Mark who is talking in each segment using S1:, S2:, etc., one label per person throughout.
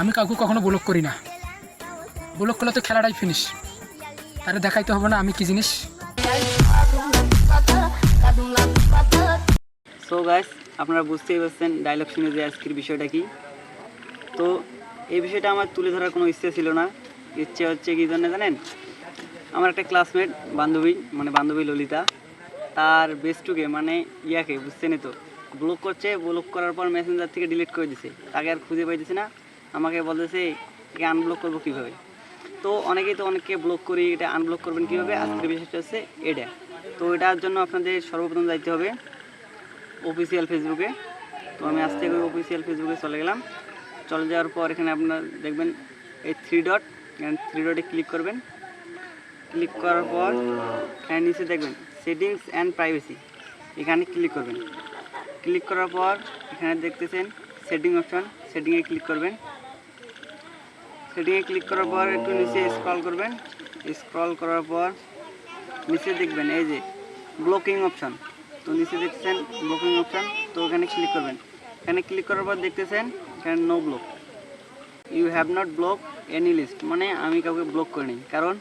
S1: আমি কাউকে কখনো ব্লক করি না। ব্লক করলে তো খেলাটাই ফিনিশ তারে দেখাইতে হবে না আমি কি জিনিস।
S2: সো গাইস আপনারা বুঝতেই পারছেন ডায়লগ শুনে যে আজকের বিষয়টা কি। তো এই বিষয়টা আমার তুলে ধরার কোনো ইচ্ছে ছিল না। ইচ্ছে হচ্ছে কি জন্য জানেন? আমার একটা ক্লাসমেট বান্ধবী মানে বান্ধবী ললিতা, তার বেস্টুকে মানে ইয়াকে, বুঝছেনই তো। ব্লক করছে ব্লক করার পর মেসেঞ্জার থেকে ডিলিট করে দিছে। তাকে আর খুঁজে পাইতেছে না। আমাকে বলতেছে একে আনব্লক করব কীভাবে? তো অনেকেই তো অনেককে ব্লক করি, এটা আনব্লক করবেন কীভাবে? আজকের বিষয়টা হচ্ছে এটা। তো এটার জন্য আপনাদের সর্বপ্রথম যাইতে হবে অফিসিয়াল ফেসবুকে তো আমি আজ থেকে অফিসিয়াল ফেসবুকে চলে গেলাম। চলে যাওয়ার পর এখানে আপনার দেখবেন এই থ্রি ডট থ্রি ডটে ক্লিক করবেন। ক্লিক করার পর এখানে নিচে দেখবেন সেটিংস অ্যান্ড প্রাইভেসি এখানে ক্লিক করবেন। ক্লিক করার পর এখানে দেখতেছেন সেটিং অপশন সেটিংয়ে ক্লিক করবেন। সেটিংয়ে ক্লিক করার পর একটু নিচে স্ক্রল করবেন। স্ক্রল করার পর নিচে দেখবেন, এই যে ব্লকিং অপশান তো নিচে দেখছেন ব্লকিং অপশান তো ওখানে ক্লিক করবেন। এখানে ক্লিক করার পর দেখতেছেন, এখানে no block you have not block any list মানে আমি কাউকে ব্লক করিনি। কারণ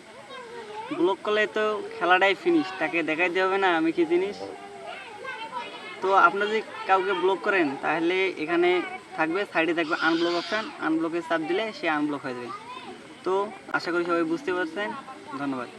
S2: ব্লক করলে তো খেলাটাই ফিনিশ তাকে দেখাইতে হবে না আমি কি জিনিস। তো আপনারা যদি কাউকে ব্লক করেন, তাহলে এখানে থাকবে সাইডে থাকবে আনব্লক অপশান আনব্লকে চাপ দিলে সে আনব্লক হয়ে যাবে। তো আশা করি সবাই বুঝতে পারছেন। ধন্যবাদ।